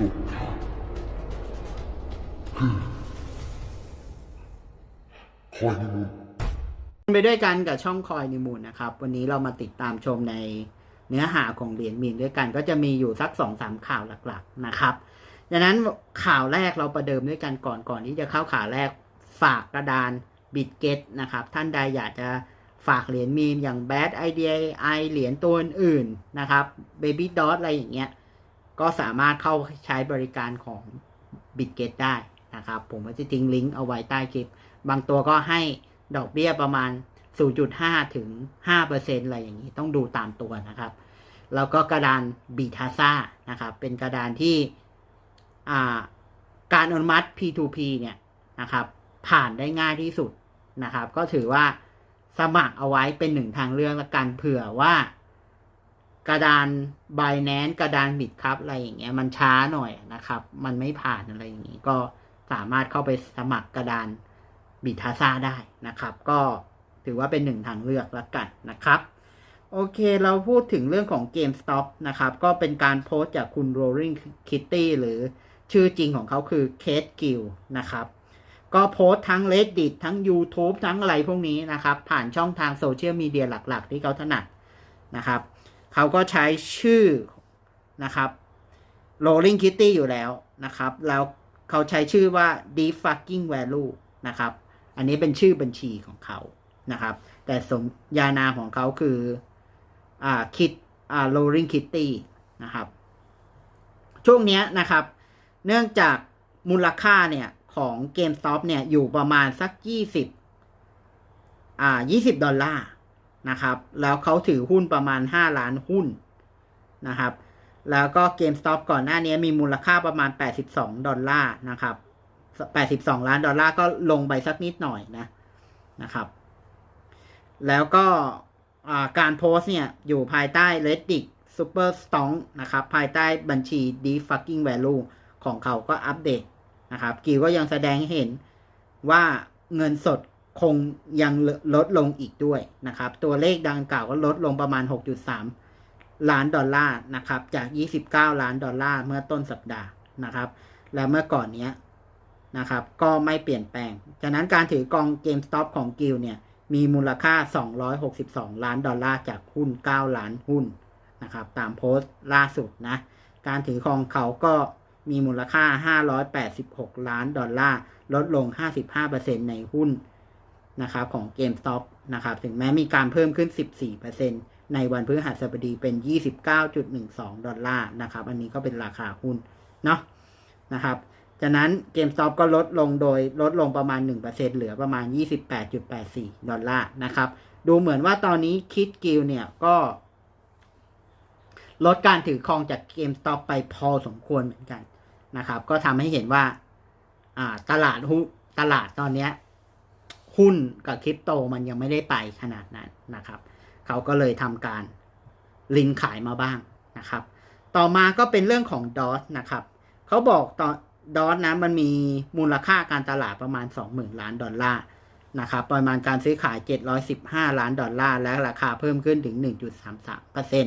สุดคือคอยนิมูลไปด้วยกันกับช่องคอยนิมูลนะครับ วันนี้เรามาติดตามชมในเนื้อหาของเหรียญมีนด้วยกัน ก็จะมีอยู่สักสองสามข่าวหลักๆนะครับดังนั้นข่าวแรกเราประเดิมด้วยกันก่อนก่อนที่จะเข้าข่าวแรกฝากกระดานบิตเกตนะครับ ท่านใดอยากจะฝากเหรียญมีนอย่าง Bad Idea I เหรียญตัวอื่นนะครับ Baby Dot อะไรอย่างเงี้ย ก็สามารถเข้าใช้บริการของ b i t g e t ได้นะครับ ผมก็จะทิ้งลิงก์เอาไว้ใต้คลิป บางตัวก็ให้ดอกเบี้ยประมาณ 0.5 ถึง 5%อะไรอย่างนี้ต้องดูตามตัวนะครับ แล้วก็กระดานบีทาซ่านะครับ เป็นกระดานที่การอนุมัติ P2P เนี่ยนะครับ ผ่านได้ง่ายที่สุดนะครับ ก็ถือว่าสมัครเอาไว้เป็นหนึ่งทางเลือกละกันเผื่อว่า กระดาน b i n a n c e กระดานบิดครับอะไรอย่างเงี้ยมันช้าหน่อยนะครับ มันไม่ผ่านอะไรอย่างงี้ ก็สามารถเข้าไปสมัครกระดานบิทาซาได้นะครับ ก็ถือว่าเป็นหนึ่งทางเลือกละกันนะครับโอเค เราพูดถึงเรื่องของ GameStop นะครับ ก็เป็นการโพสต์จากคุณ Rolling Kitty หรือชื่อจริงของเขาคือ Kate Gill นะครับ ก็โพสต์ทั้ง Reddit ทั้ง YouTube ทั้งอะไรพวกนี้นะครับ ผ่านช่องทางโซเชียลมีเดียหลัก ๆ ที่เขาถนัดนะครับ เขาก็ใช้ชื่อนะครับ Rolling Kitty อยู่แล้วนะครับ แล้วเขาใช้ชื่อว่า Deep Fucking Value นะครับ อันนี้เป็นชื่อบัญชีของเขานะครับ แต่สมญานามของเขาคืออ่าคิดอ่า Rolling Kitty นะครับ ช่วงนี้นะครับ เนื่องจากมูลค่าเนี่ยของ GameStop เนี่ยอยู่ประมาณสัก 20อ่า20 ดอลลาร์ นะครับ แล้วเขาถือหุ้นประมาณ 5 ล้านหุ้นนะครับ แล้วก็ GameStop ก่อนหน้านี้มีมูลค่าประมาณ 82 ดอลลาร์นะครับ 82 ล้านดอลลาร์ก็ลงไปสักนิดหน่อยนะนะครับ แล้วก็การโพสเนี่ย อยู่ภายใต้ Reddit Super Stonk นะครับ ภายใต้บัญชี Deep Fucking Value ของเขาก็อัปเดตนะครับกิวก็ยังแสดงให้เห็นว่าเงินสด คงยังลดลงอีกด้วยนะครับ ตัวเลขดังกล่าวก็ลดลงประมาณ 6.3 ล้านดอลลาร์นะครับ จาก 29 ล้านดอลลาร์เมื่อต้นสัปดาห์นะครับ และเมื่อก่อนเนี้ยนะครับ ก็ไม่เปลี่ยนแปลงจากนั้นการถือกอง GameStop ของกิลเนี่ย มีมูลค่า 262 ล้านดอลลาร์จากหุ้น 9 ล้านหุ้นนะครับ ตามโพสต์ล่าสุดนะ การถือของเขาก็มีมูลค่า 586 ล้านดอลลาร์ ลดลง 55%ในหุ้น นะครับของ GameStop นะครับถึงแม้มีการเพิ่มขึ้น 14%ในวันพฤหัสบดีเป็น 29.12 ดอลลาร์นะครับ อันนี้ก็เป็นราคาหุ้นเนาะนะครับจากนั้น GameStop ก็ลดลงโดยลดลงประมาณ 1%เหลือประมาณ 28.84 ดอลลาร์นะครับ ดูเหมือนว่าตอนนี้คิดกิลเนี่ยก็ ลดการถือครองจาก GameStop ไปพอสมควรเหมือนกันนะครับ ก็ทำให้เห็นว่าตลาดหุ้นตลาดตอนนี้ หุ้นกับคริปโตมันยังไม่ได้ไปขนาดนั้นนะครับเขาก็เลยทำการลิงขายมาบ้างนะครับ ต่อมาก็เป็นเรื่องของดอ t นะครับเขาบอกตอนดอ t นะมันมีมูลค่าการตลาดประมาณ 20,000 ล้านดอลลาร์นะครับประมาณการซื้อขาย 715 ล้านดอลลาร์และราคาเพิ่มขึ้นถึง 1.33%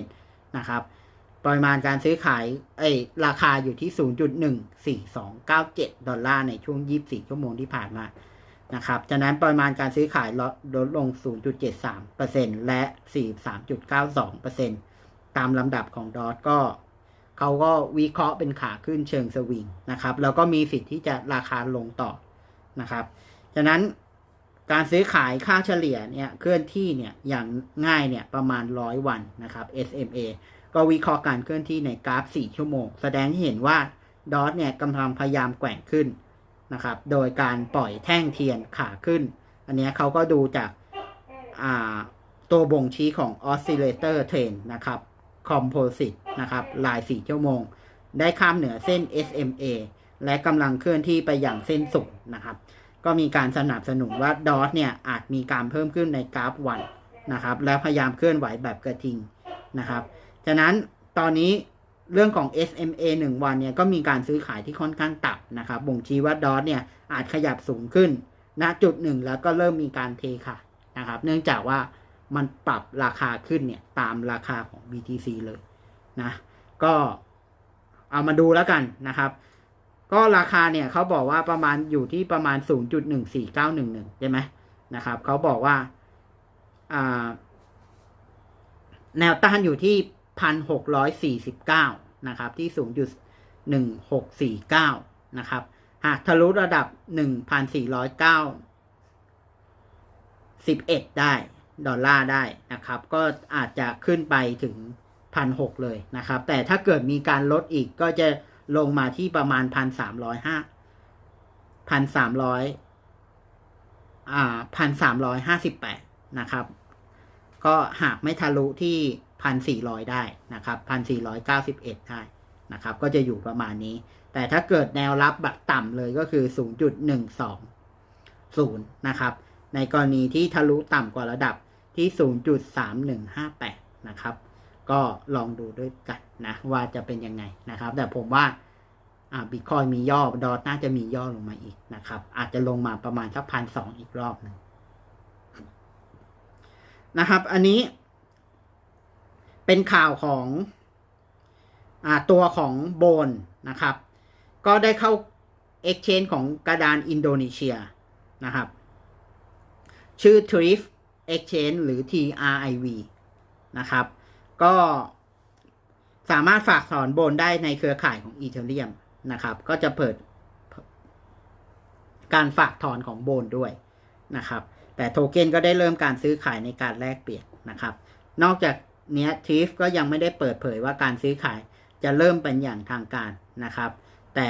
นะครับปริมาณการซื้อขายเอ้ราคาอยู่ที่ 0.14297 ดอลลาร์ในช่วง 24 ชั่วโมงที่ผ่านมา นะครับจากนั้นปริมาณการซื้อขายลดลดลง 0.73%และ 43.92%ตามลำดับของดอทก็เขาก็วิเคราะห์เป็นขาขึ้นเชิงสวิงนะครับ แล้วก็มีสิทธิ์ที่จะราคาลงต่อนะครับจากนั้นการซื้อขายค่าเฉลี่ยเนี่ยเคลื่อนที่เนี่ยอย่างง่ายเนี่ยประมาณ 100 วันนะครับ SMA ก็วิเคราะห์การเคลื่อนที่ในกราฟ 4 ชั่วโมง แสดงให้เห็นว่าดอทเนี่ยกำลังพยายามแกว่งขึ้น นะครับ โดยการปล่อยแท่งเทียนขาขึ้น อันนี้เขาก็ดูจากตัวบ่งชี้ของ Oscillator Trend นะครับ Composite นะครับ ลาย 4 ชั่วโมง ได้ข้ามเหนือเส้น SMA และกำลังเคลื่อนที่ไปอย่างเส้นสูงนะครับ ก็มีการสนับสนุนว่าดอทเนี่ยอาจมีการเพิ่มขึ้นในกราฟวันนะครับ และพยายามเคลื่อนไหวแบบกระทิงนะครับ ฉะนั้นตอนนี้ เรื่องของ SMA 1 วันเนี่ยก็มีการซื้อขายที่ค่อนข้างต่ำนะครับ บ่งชี้ว่าดอทเนี่ยอาจขยับสูงขึ้นณจุดหนึ่งแล้วก็เริ่มมีการเทค่ะนะครับ เนื่องจากว่ามันปรับราคาขึ้นเนี่ยตามราคาของ BTC เลยนะ ก็เอามาดูแล้วกันนะครับ ก็ราคาเนี่ยเขาบอกว่าประมาณอยู่ที่ประมาณ 0.14911 ใช่ไหมนะครับเขาบอกว่าแนวต้านอยู่ที่ 1,649 นะครับ ที่0.1649 นะครับ หากทะลุระดับ 1,409 11 ได้ ดอลลาร์ได้นะครับ ก็อาจจะขึ้นไปถึง 1,600 เลยนะครับ แต่ถ้าเกิดมีการลดอีกก็จะลงมาที่ประมาณ 1,305 1,300อ่า1,358 นะครับ ก็หากไม่ทะลุที่ 1,400 ได้นะครับ 1,491 ได้นะครับ ก็จะอยู่ประมาณนี้ แต่ถ้าเกิดแนวรับแบบต่ำเลยก็คือ 0.120 นะครับ ในกรณีที่ทะลุต่ำกว่าระดับที่ 0.3158 นะครับ ก็ลองดูด้วยกันนะว่าจะเป็นยังไงนะครับ แต่ผมว่าบิตคอยมีย่อดอทน่าจะมีย่อลงมาอีกนะครับ อาจจะลงมาประมาณสักพันสองอีกรอบหนึ่งนะครับ อันนี้ เป็นข่าวของอตัวของโบนนะครับ ก็ได้เข้า Exchange ของกระดานอินโดนีเซียนะครับ ชื่อ Trif Exchange หรือ TRIV นะครับ ก็สามารถฝากถอนโบนได้ในเครือข่ายของ Ethereum นะครับ ก็จะเปิดการฝากถอนของโบนด้วยนะครับ แต่โทเค็นก็ได้เริ่มการซื้อขายในการแลกเปลี่ยนนะครับ นอกจาก เนี้ยทีฟก็ยังไม่ได้เปิดเผยว่าการซื้อขายจะเริ่มเป็นอย่างทางการนะครับ แต่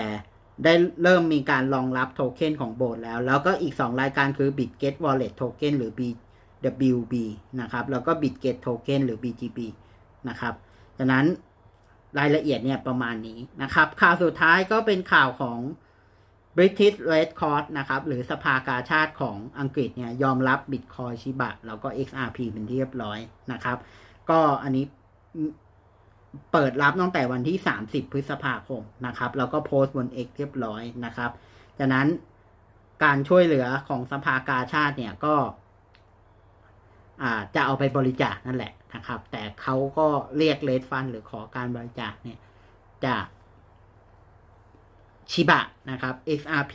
ได้เริ่มมีการรองรับโทเค็นของโบนแล้ว แล้วก็อีก 2 รายการคือ Bitget Wallet Token หรือ BWB นะครับ แล้วก็ Bitget Token หรือ BGB นะครับดังนั้นรายละเอียดเนี่ยประมาณนี้นะครับ ข่าวสุดท้ายก็เป็นข่าวของ British Red Cross นะครับ หรือสภากาชาติของอังกฤษเนี่ยยอมรับ Bitcoin ชิบะแล้วก็ XRP เป็นที่เรียบร้อยนะครับ ก็อันนี้เปิดรับตั้งแต่วันที่ 30 พฤษภาคมนะครับ แล้วก็โพสต์บน X เรียบร้อยนะครับ จากนั้นการช่วยเหลือของสภากาชาติเนี่ยก็จะเอาไปบริจาคนั่นแหละนะครับ แต่เขาก็เรียกเลดฟันหรือขอการบริจาคเนี่ยจากชิบะนะครับ XRP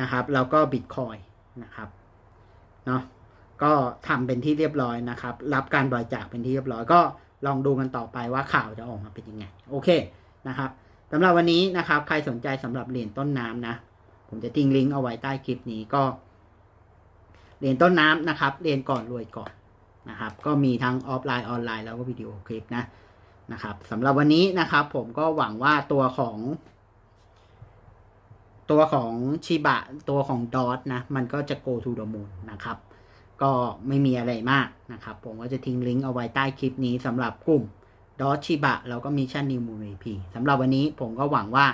นะครับ แล้วก็ Bitcoin นะครับ เนาะ ก็ทำเป็นที่เรียบร้อยนะครับ รับการบริจาคเป็นที่เรียบร้อยก็ลองดูกันต่อไปว่าข่าวจะออกมาเป็นยังไง โอเคนะครับสำหรับวันนี้นะครับ ใครสนใจสำหรับเหรียญต้นน้ำนะ ผมจะทิ้งลิงก์เอาไว้ใต้คลิปนี้ก็เหรียญต้นน้ำนะครับเรียนก่อนรวยก่อนนะครับ ก็มีทั้งออฟไลน์ออนไลน์แล้วก็วิดีโอคลิปนะนะครับสำหรับวันนี้นะครับ ผมก็หวังว่าตัวของ ตัวของชิบะตัวของดอทนะ มันก็จะ go to the moon นะครับ ก็ไม่มีอะไรมากนะครับ ผมก็จะทิ้งลิงก์เอาไว้ใต้คลิปนี้สำหรับกลุ่มดอทชิบะแล้วก็มิชชั่นนิวมูนพีสำหรับวันนี้ผมก็หวังว่า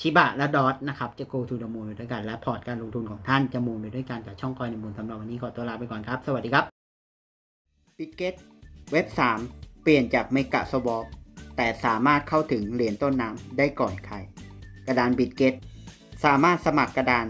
ชิบะและดอทนะครับ จะ go to the moon ด้วยกัน และพอร์ตการลงทุนของท่านจะมูนไปด้วยกันกับช่องคอยในมูลสำหรับวันนี้ขอตัวลาไปก่อนครับ สวัสดีครับ ปิเกตเว็บ 3 เปลี่ยนจากเมกะสวอปแต่สามารถเข้าถึงเหรียญต้นน้ำได้ก่อนใคร กระดานบิตเกตสามารถสมัครกระดาน